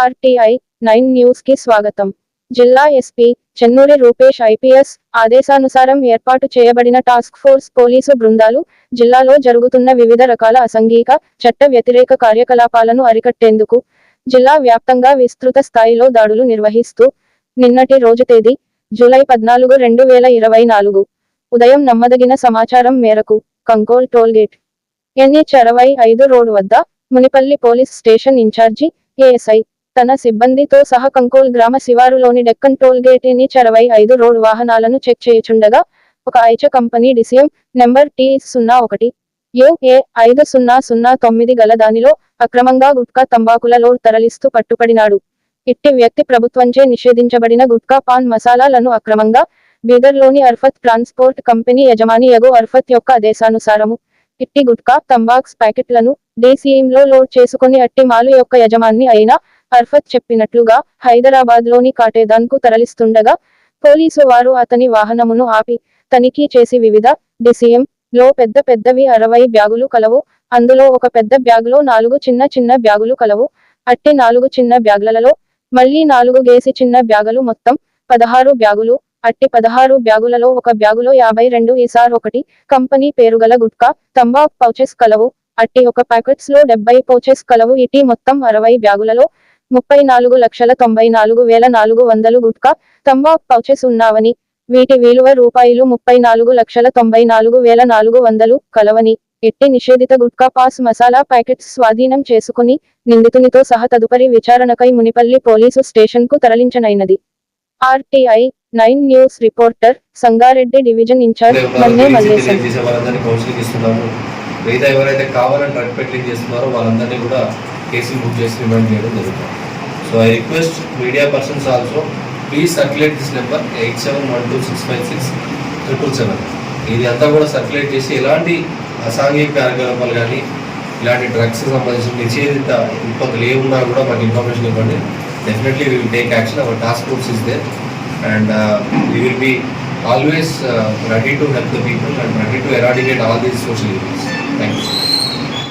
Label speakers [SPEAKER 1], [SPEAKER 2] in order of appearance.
[SPEAKER 1] RTI nine న్యూస్కి స్వాగతం. జిల్లా ఎస్పీ చెన్నూరి రూపేష్ ఐపీఎస్ ఆదేశానుసారం ఏర్పాటు చేయబడిన టాస్క్ ఫోర్స్ పోలీసు బృందాలు జిల్లాలో జరుగుతున్న వివిధ రకాల అసంఘిక చట్ట వ్యతిరేక కార్యకలాపాలను అరికట్టేందుకు జిల్లా వ్యాప్తంగా విస్తృత స్థాయిలో దాడులు నిర్వహిస్తూ నిన్నటి రోజు తేదీ జూలై పద్నాలుగు రెండు వేల ఇరవై నాలుగు ఉదయం నమ్మదగిన సమాచారం మేరకు కంకోల్ టోల్గేట్ ఎన్హెచ్ అరవై ఐదు రోడ్ వద్ద Munipalli police station incharge ASI తన సిబ్బందితో సహా కంకోల్ గ్రామ శివారులోని డెక్కన్ టోల్ గేట్ ఎన్ని చరవై ఐదు రోడ్ వాహనాలను చెక్ చేయుచుండగా ఒక Eicher company DCM number T సున్నా ఒకటి యుఏ ఐదు సున్నా సున్నా తొమ్మిది గల దానిలో అక్రమంగా గుట్కా తంబాకుల లోడ్ తరలిస్తూ పట్టుపడినాడు. ఇట్టి వ్యక్తి ప్రభుత్వంచే నిషేధించబడిన గుట్కా పాన్ మసాలాలను అక్రమంగా బీదర్లోని అర్ఫత్ ట్రాన్స్పోర్ట్ కంపెనీ యజమాని యగు అర్ఫత్ యొక్క ఆదేశానుసారము ఇట్టి గుట్కా తంబాక్స్ ప్యాకెట్లను డీసీఎంలో లోడ్ చేసుకుని అట్టి మాలు యొక్క యజమాని అయిన అర్ఫత్ చెప్పినట్లుగా హైదరాబాద్లోని కాటేదాన్కు తరలిస్తుండగా పోలీసు వారు అతని వాహనమును ఆపి తనిఖీ చేసి వివిధ డిసిఎం లో పెద్ద పెద్దవి అరవై బ్యాగులు కలవు. అందులో ఒక పెద్ద బ్యాగులో నాలుగు చిన్న చిన్న బ్యాగులు కలవు. అట్టి నాలుగు చిన్న బ్యాగులలో మళ్ళీ నాలుగు గేసి చిన్న బ్యాగులు మొత్తం పదహారు బ్యాగులు అట్టి పదహారు బ్యాగులలో ఒక బ్యాగులో యాభై రెండు ఈసార్ ఒకటి కంపెనీ పేరుగల గుట్కా తంబాక్ పౌచెస్ కలవు. అట్టి ఒక ప్యాకెట్స్లో డెబ్బై పౌచెస్ కలవు. ఇటీ మొత్తం అరవై బ్యాగులలో ముప్పై నాలుగు లక్షల తొంభై నాలుగు వేల నాలుగు వందలు గుట్కా తంబాక్ పౌచెస్ ఉన్నావని వీటి విలువ రూపాయలు ముప్పై నాలుగు లక్షల తొంభై నాలుగు వేల నాలుగు వందలు కలవని ఎట్టి నిషేధిత గుట్కా పాస్ మసాలా ప్యాకెట్స్ స్వాధీనం చేసుకుని నిందితునితో సహా తదుపరి విచారణకై మునిపల్లి పోలీసు స్టేషన్కు తరలించనైనది. RTI nine news reporter Sangareddy division incharge Manne Mallesham
[SPEAKER 2] మిగతా ఎవరైతే కావాలని డ్రగ్ పెట్లింగ్ చేస్తున్నారో వాళ్ళందరినీ కూడా కేసులు బుక్ చేసి రిమైండ్ చేయడం జరుగుతుంది. So I request media persons also please circulate this number eight seven one two six five six triple seven ఇది అంతా కూడా సర్క్యులేట్ చేసి ఎలాంటి అసాంఘిక కార్యకలాపాలు కానీ ఇలాంటి డ్రగ్స్ సంబంధించిన నిషేధిత ఉత్పత్తులు ఏమున్నా కూడా మాకు ఇన్ఫర్మేషన్ ఇవ్వండి. Definitely will take action our task force is there and we will be always ready to help the people and ready to eradicate all these social social evils.